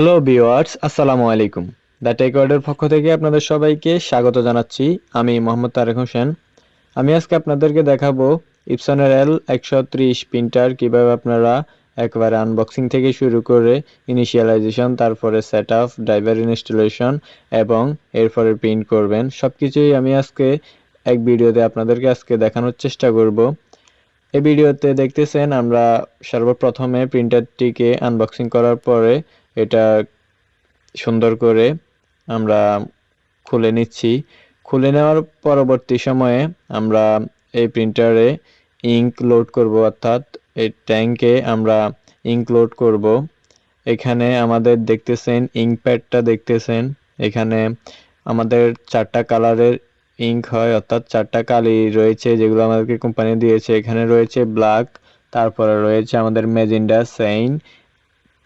Hello viewers আসসালামু আলাইকুম the take ওয়ার্ডের পক্ষ থেকে আপনাদের সবাইকে স্বাগত জানাচ্ছি। আমি মোহাম্মদ তারেক হোসেন। আমি আজকে আপনাদেরকে দেখাবো ইপসনের এল একশো ত্রিশ প্রিন্টার কীভাবে আপনারা একবারে আনবক্সিং থেকে শুরু করে ইনিশিয়ালাইজেশন তারপরে সেট আপ ড্রাইভার ইনস্টলেশন এবং এরপরে প্রিন্ট করবেন। সব কিছুই আমি আজকে এক ভিডিওতে আপনাদেরকে আজকে দেখানোর চেষ্টা করব। এই ভিডিওতে দেখতেছেন আমরা সর্বপ্রথমে প্রিন্টারটিকে আনবক্সিং করার পরে এটা সুন্দর করে আমরা খুলে নিচ্ছি। খুলে নেওয়ার পরবর্তী সময়ে আমরা এই প্রিন্টারে ইঙ্ক লোড করব, অর্থাৎ এই ট্যাঙ্কে আমরা ইঙ্ক লোড করব। এখানে আমাদের দেখতেছেন ইঙ্ক প্যাডটা দেখতেছেন। এখানে আমাদের চারটা কালারের ইঙ্ক হয়, অর্থাৎ চারটা কালি রয়েছে যেগুলো আমাদেরকে কোম্পানি দিয়েছে। এখানে রয়েছে ব্ল্যাক তারপরে রয়েছে আমাদের মেজেন্ডা সাইন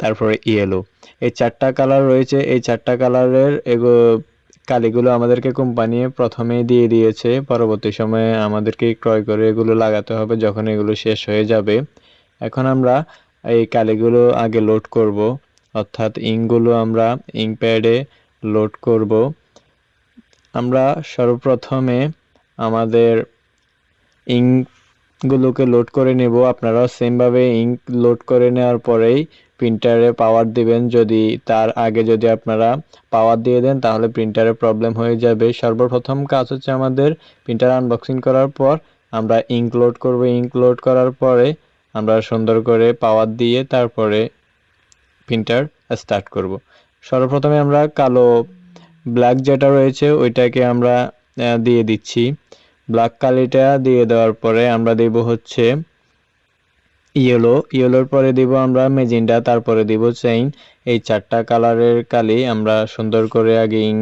তারপরে ইয়েলো এই চারটা কালার রয়েছে, এই চারটা কালারের এগো, কালিগুলো আমাদেরকে কোম্পানি প্রথমেই দিয়ে দিয়েছে। পরবর্তী সময়ে আমাদেরকে ক্রয় করে এগুলো লাগাতে হবে যখন এগুলো শেষ হয়ে যাবে। এখন আমরা এই কালিগুলো আগে লোড করব। অর্থাৎ ইঙ্কগুলো আমরা ইঙ্ক প্যাডে লোড করব। আমরা সর্বপ্রথমে আমাদের ইঙ্কগুলোকে লোড করে নেব। আপনারাও সেমভাবে ইঙ্ক লোড করে নেওয়ার পরেই প্রিন্টারে পাওয়ার দিবেন যদি, তার আগে যদি আপনারা পাওয়ার দিয়ে দেন, তাহলে প্রিন্টারে প্রবলেম হয়ে যাবে। সর্বপ্রথম কাজ হচ্ছে আমাদের প্রিন্টার আনবক্সিং করার পর, আমরা ইঙ্ক লোড করব। ইঙ্ক করার পরে আমরা সুন্দর করে পাওয়ার দিয়ে তারপরে প্রিন্টার স্টার্ট করব। সর্বপ্রথমে আমরা কালো ব্ল্যাক যেটা রয়েছে, ওইটাকে আমরা দিয়ে দিচ্ছি। ব্ল্যাক কালিটা দিয়ে দেওয়ার পরে আমরা দেব হচ্ছে ইয়েলো, ইয়েলোর পরে দিব আমরা মেজিন্ডা তারপরে দিব চেইন। এই চারটা কালারের কালি আমরা সুন্দর করে আগে ইং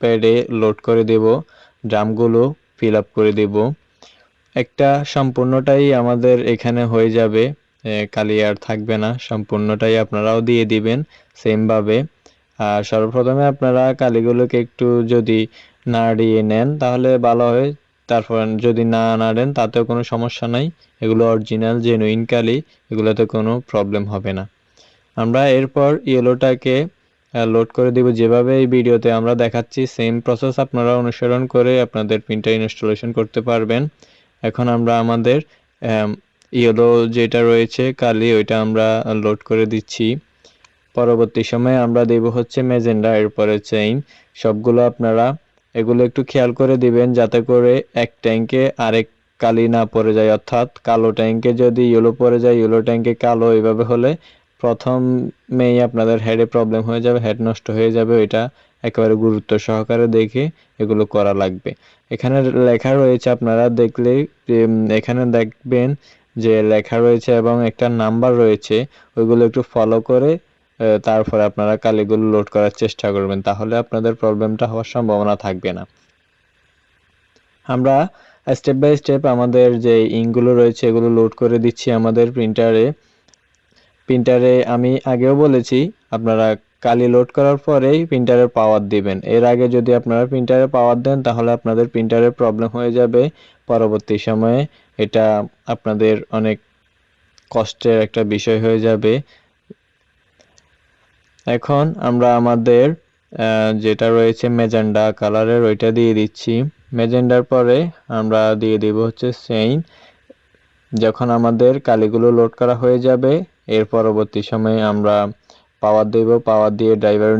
প্যাডে লোড করে দেব, ড্রামগুলো ফিল আপ করে দেব। একটা সম্পূর্ণটাই আমাদের এখানে হয়ে যাবে কালি আর থাকবে না, সম্পূর্ণটাই আপনারাও দিয়ে দিবেন সেমভাবে। আর সর্বপ্রথমে আপনারা কালিগুলোকে একটু যদি নাড়িয়ে নেন, তাহলে ভালো হয়। তারপর যদি না নাড়েন তাতেও কোনো সমস্যা নাই। এগুলো অরিজিনাল জেনুইন কালি, এগুলোতে কোনো প্রবলেম হবে না। আমরা এরপর ইয়েলোটাকে লোড করে দিব। যেভাবে এই ভিডিওতে আমরা দেখাচ্ছি সেম প্রসেস আপনারা অনুসরণ করে আপনাদের প্রিন্টার ইনস্টলেশন করতে পারবেন। এখন আমরা আমাদের ইয়েলো যেটা রয়েছে, কালি, ওইটা আমরা লোড করে দিচ্ছি। পরবর্তী সময়ে আমরা দেব হচ্ছে মেজেন্ডা এরপরে চেইন সবগুলো আপনারা এগুলো একটু খেয়াল করে দিবেন যাতে করে এক ট্যাঙ্কে আরেক কালি না পড়ে যায়। অর্থাৎ কালো ট্যাঙ্কে যদি ইয়েলো পড়ে যায় ইয়েলো ট্যাঙ্কে কালো এইভাবে হলে প্রথম প্রথমেই আপনাদের হেডে প্রবলেম হয়ে যাবে হেড নষ্ট হয়ে যাবে। এটা একেবারে গুরুত্ব সহকারে দেখে এগুলো করা লাগবে। এখানে লেখা রয়েছে, আপনারা দেখলেই এখানে দেখবেন যে লেখা রয়েছে এবং একটা নাম্বার রয়েছে, ওইগুলো একটু ফলো করে তারপরে আপনারা কালিগুলো লোড করার চেষ্টা করবেন, তাহলে আপনাদের প্রবলেমটা হওয়ার সম্ভাবনা থাকবে না। আমরা স্টেপ বাই স্টেপ আমাদের যে ইঙ্কগুলো রয়েছে, এগুলো লোড করে দিচ্ছি আমাদের প্রিন্টারে প্রিন্টারে আমি আগেও বলেছি, আপনারা কালি লোড করার পরেই প্রিন্টারের পাওয়ার দিবেন। এর আগে যদি আপনারা প্রিন্টারে পাওয়ার দেন, তাহলে আপনাদের প্রিন্টারের প্রবলেম হয়ে যাবে। পরবর্তী সময়ে এটা আপনাদের অনেক কষ্টের একটা বিষয় হয়ে যাবে। এখন আমরা আমাদের যেটা রয়েছে মেজেন্ডা কালারের ওইটা দিয়ে দিচ্ছি। মেজেন্ডার পরে আমরা দিয়ে দিব হচ্ছে সেইন। যখন আমাদের কালিগুলো লোড করা হয়ে যাবে, এর পরবর্তী সময়ে আমরা পাওয়ার দেব। পাওয়ার দিয়ে ড্রাইভার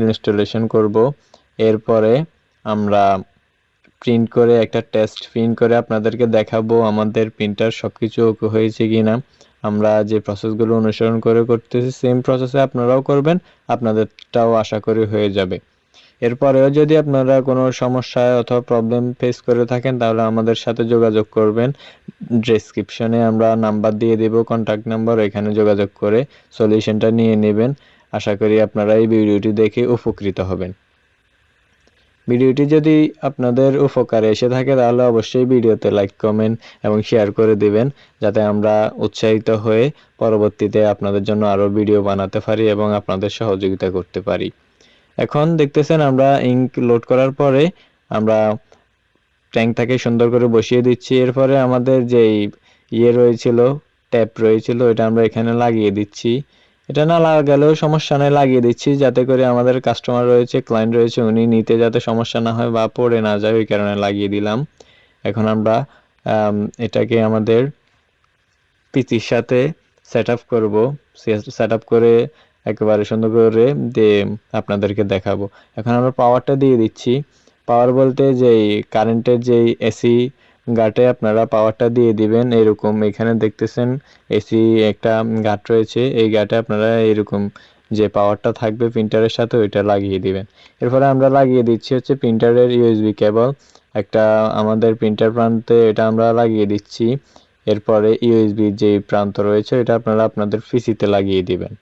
ইনস্টলেশন করব। এরপরে আমরা প্রিন্ট করে একটা টেস্ট প্রিন্ট করে আপনাদেরকে দেখাবো আমাদের প্রিন্টার সব কিছু ওকে হয়েছে কি না আমরা যে প্রসেসগুলো অনুসরণ করে করতেছি সেম প্রসেসে আপনারাও করবেন, আপনাদেরটাও আশা করি হয়ে যাবে। এরপরেও যদি আপনারা কোনো সমস্যায় অথবা প্রবলেম ফেস করে থাকেন, তাহলে আমাদের সাথে যোগাযোগ করবেন। ডেসক্রিপশনে আমরা নাম্বার দিয়ে দেব কন্ট্যাক্ট নাম্বার এখানে যোগাযোগ করে সলিউশনটা নিয়ে নেবেন। আশা করি আপনারা এই ভিডিওটি দেখে উপকৃত হবেন। ভিডিওটি যদি আপনাদের উপকারে এসে থাকে, তাহলে অবশ্যই ভিডিওতে লাইক কমেন্ট এবং শেয়ার করে দিবেন, যাতে আমরা উৎসাহিত হয়ে পরবর্তীতে আপনাদের জন্য আরও ভিডিও বানাতে পারি এবং আপনাদের সহযোগিতা করতে পারি। এখন দেখতেছেন আমরা ইঙ্ক লোড করার পরে আমরা ট্যাঙ্কটাকে সুন্দর করে বসিয়ে দিচ্ছি। এরপরে আমাদের যেই ইয়ে রয়েছিল ট্যাপ রয়েছিল এটা আমরা এখানে লাগিয়ে দিচ্ছি। এটা না লাগালেও সমস্যা নেই, লাগিয়ে দিচ্ছি। যাতে করে আমাদের কাস্টমার রয়েছে ক্লায়েন্ট রয়েছে, উনি নিতে যাতে সমস্যা না হয় বা পড়ে না যায়, ওই কারণে লাগিয়ে দিলাম। এখন আমরা এটাকে আমাদের পিসির সাথে সেট আপ করব। সেট আপ করে একেবারে সুন্দর করে দিয়ে আপনাদেরকে দেখাবো। এখন আমরা পাওয়ারটা দিয়ে দিচ্ছি। পাওয়ার বলতে যেই কারেন্টের যেই এসি গাটে আপনারা পাওয়ারটা দিয়ে দিবেন, এরকম। এখানে দেখতেছেন এসি একটা গাট রয়েছে, এই গাটে আপনারা এরকম যে পাওয়ারটা থাকবে প্রিন্টারের সাথে ওইটা লাগিয়ে দিবেন। এরপরে আমরা লাগিয়ে দিচ্ছি হচ্ছে প্রিন্টারের ইউএসবি কেবল একটা আমাদের প্রিন্টার প্রান্তে এটা আমরা লাগিয়ে দিচ্ছি। এরপরে ইউএসবি যে প্রান্ত রয়েছে এটা আপনারা আপনাদের পিসিতে লাগিয়ে দিবেন।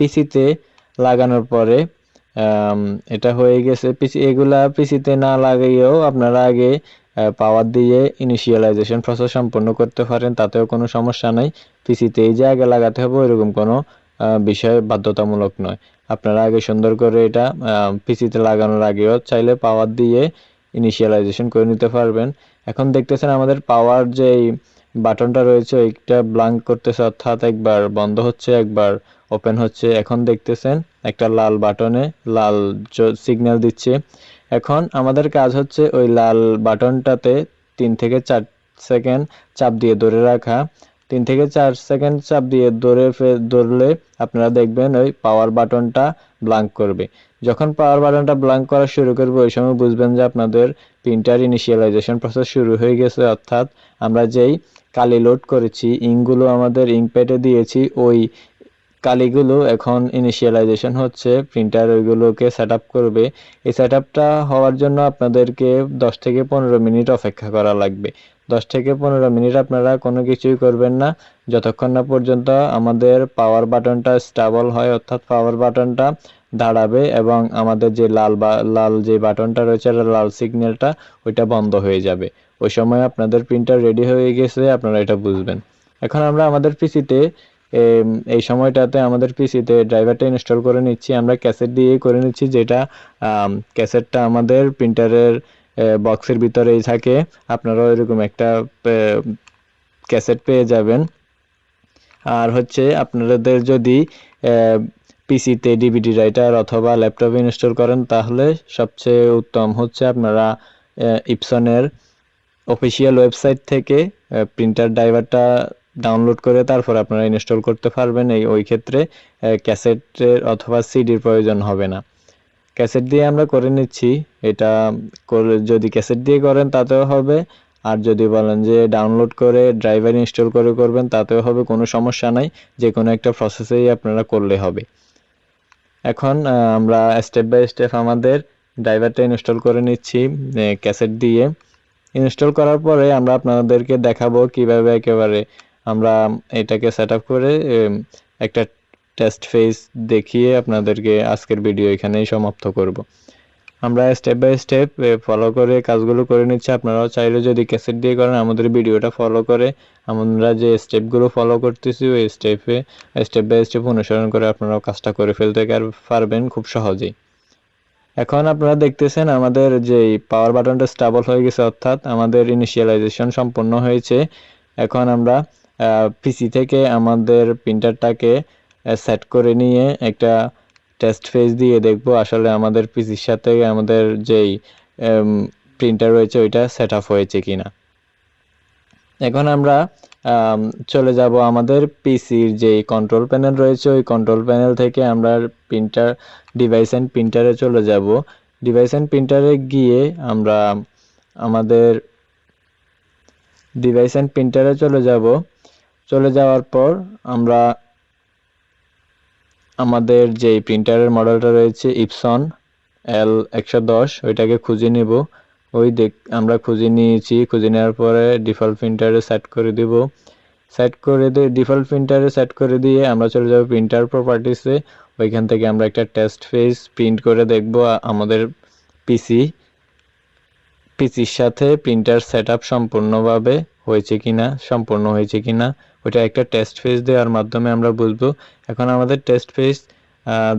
পিসিতে লাগানোর পরে এটা হয়ে গেছে। পিসি এগুলা পিসিতে না লাগিয়েও আপনারা আগে পাওয়ার দিয়ে ইনিশিয়ালাইজেশন প্রসেস সম্পন্ন করতে পারেন, তাতেও কোনো সমস্যা নাই। পিসিতে এই যে আগে লাগাতে হবে, ওইরকম কোনো বিষয় বাধ্যতামূলক নয়। আপনারা আগে সুন্দর করে এটা পিসিতে লাগানোর আগেও চাইলে পাওয়ার দিয়ে ইনিশিয়ালাইজেশন করে নিতে পারবেন। এখন দেখতেছেন আমাদের পাওয়ার যেই বাটনটা রয়েছে, ওইটা ব্লাঙ্ক করতেছে, অর্থাৎ একবার বন্ধ হচ্ছে, একবার ওপেন হচ্ছে। এখন দেখতেছেন একটা লাল বাটনে লাল সিগন্যাল দিচ্ছে। এখন আমাদের কাজ হচ্ছে ওই লাল বাটনটাতে তিন থেকে চার সেকেন্ড চাপ দিয়ে ধরে রাখা। তিন থেকে চার সেকেন্ড চাপ দিয়ে ধরে ধরলে আপনারা দেখবেন ওই পাওয়ার বাটনটা ব্লাঙ্ক করবে। যখন পাওয়ার বাটনটা ব্লাঙ্ক করা শুরু করবে, ওই সময় বুঝবেন যে আপনাদের প্রিন্টার ইনিশিয়ালাইজেশন প্রসেস শুরু হয়ে গেছে। অর্থাৎ আমরা যেই কালি লোড করেছি ইঙ্কগুলো আমাদের ইঙ্ক প্যাডে দিয়েছি, ওই কালিগুলো এখন ইনিশিয়ালাইজেশন হচ্ছে প্রিন্টার ওইগুলোকে সেট আপ করবে। এই সেট আপটা হওয়ার জন্য আপনাদেরকে দশ থেকে পনেরো মিনিট অপেক্ষা করা লাগবে। দশ থেকে পনেরো মিনিট আপনারা কোনো কিছুই করবেন না। যতক্ষণ না পর্যন্ত আমাদের পাওয়ার বাটনটা স্টেবল হয়, অর্থাৎ পাওয়ার বাটনটা দাঁড়াবে এবং আমাদের যে লাল বা, লাল যে বাটনটা রয়েছে লাল সিগন্যালটা ওইটা বন্ধ হয়ে যাবে। ওই সময় আপনাদের প্রিন্টার রেডি হয়ে গেছে, আপনারা এটা বুঝবেন। এখন আমরা আমাদের পিসিতে এই সময়টাতে আমাদের পিসিতে ড্রাইভারটা ইনস্টল করে নিচ্ছি। আমরা ক্যাসেট দিয়ে করে নিচ্ছি যেটা ক্যাসেটটা আমাদের প্রিন্টারের বক্সের ভিতরেই থাকে। আপনারাও এরকম একটা ক্যাসেট পেয়ে যাবেন। আর হচ্ছে আপনাদের যদি পিসিতে ডিভিডি রাইটার অথবা ল্যাপটপে ইনস্টল করেন, তাহলে সবচেয়ে উত্তম হচ্ছে আপনারা ইপসনের অফিসিয়াল ওয়েবসাইট থেকে প্রিন্টার ড্রাইভারটা ডাউনলোড করে তারপর আপনারা ইনস্টল করতে পারবেন। এই, ওই ক্ষেত্রে ক্যাসেটের অথবা সিডির প্রয়োজন হবে না। ক্যাসেট দিয়ে আমরা করে নিচ্ছি। এটা যদি ক্যাসেট দিয়ে করেন তাতেও হবে। আর যদি বলেন যে ডাউনলোড করে ড্রাইভার ইনস্টল করে করবেন, তাতেও হবে, কোনো সমস্যা নাই। যে কোনো একটা প্রসেসেই আপনারা করলে হবে। এখন আমরা স্টেপ বাই স্টেপ আমাদের ড্রাইভারটা ইনস্টল করে নিচ্ছি ক্যাসেট দিয়ে। ইনস্টল করার পরে আমরা আপনাদেরকে দেখাবো কীভাবে একেবারে আমরা এটাকে সেট করে একটা টেস্ট ফেজ দেখিয়ে আপনাদেরকে আজকের ভিডিও এখানেই সমাপ্ত করব। আমরা স্টেপ বাই স্টেপ ফলো করে কাজগুলো করে নিচ্ছি। আপনারাও চাইলে যদি ক্যাসেট দিয়ে করেন, আমাদের ভিডিওটা ফলো করে। আমরা যে স্টেপগুলো ফলো করতেছি, ওই স্টেপে স্টেপ বাই স্টেপ অনুসরণ করে আপনারাও কাজটা করে ফেলতে পারবেন খুব সহজেই। এখন আপনারা দেখতেছেন আমাদের যে পাওয়ার বাটনটা স্টাবল হয়ে গেছে, অর্থাৎ আমাদের ইনিশিয়ালাইজেশন সম্পন্ন হয়েছে। এখন আমরা পিসি থেকে আমাদের প্রিন্টারটাকে সেট করে নিয়ে একটা টেস্ট ফেজ দিয়ে দেখব আসলে আমাদের পিসির সাথে আমাদের যেই প্রিন্টার রয়েছে ওইটা সেট আপ হয়েছে কিনা। এখন আমরা চলে যাব আমাদের পিসির যে কন্ট্রোল প্যানেল রয়েছে, ওই কন্ট্রোল প্যানেল থেকে আমরা প্রিন্টার ডিভাইস অ্যান্ড প্রিন্টারে চলে যাব। ডিভাইস অ্যান্ড প্রিন্টারে গিয়ে আমরা আমাদের ডিভাইস অ্যান্ড প্রিন্টারে চলে যাব। চলে যাওয়ার পর আমরা আমাদের যে প্রিন্টারের মডেলটা রয়েছে ইপসন এল একশো দশ, ওইটাকে খুঁজে নেব। ওই দেখ, আমরা খুঁজে নিয়েছি। খুঁজে নেওয়ার পরে ডিফল্ট প্রিন্টারে সেট করে দেব। সেট করে দিয়ে ডিফল্ট প্রিন্টারে সেট করে দিয়ে আমরা চলে যাব প্রিন্টার প্রপার্টিসে ওইখান থেকে আমরা একটা টেস্ট ফেজ প্রিন্ট করে দেখব আমাদের পিসি পিসির সাথে প্রিন্টার সেট সম্পূর্ণভাবে হয়েছে কিনা সম্পূর্ণ হয়েছে কিনা ওইটা একটা টেস্ট ফেজ দেওয়ার মাধ্যমে আমরা বুঝব। এখন আমাদের টেস্ট ফেজ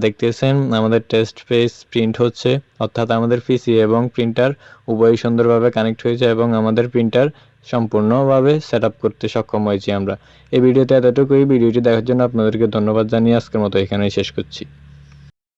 দেখতেছেন, আমাদের টেস্ট ফেজ প্রিন্ট হচ্ছে, অর্থাৎ আমাদের পিসি এবং প্রিন্টার উভয়ই সুন্দরভাবে কানেক্ট হয়েছে এবং আমাদের প্রিন্টার সম্পূর্ণভাবে সেট করতে সক্ষম হয়েছি আমরা। এই ভিডিওতে এতটুকুই, ভিডিওটি দেখার জন্য আপনাদেরকে ধন্যবাদ জানিয়ে আজকের মতো এখানেই শেষ করছি।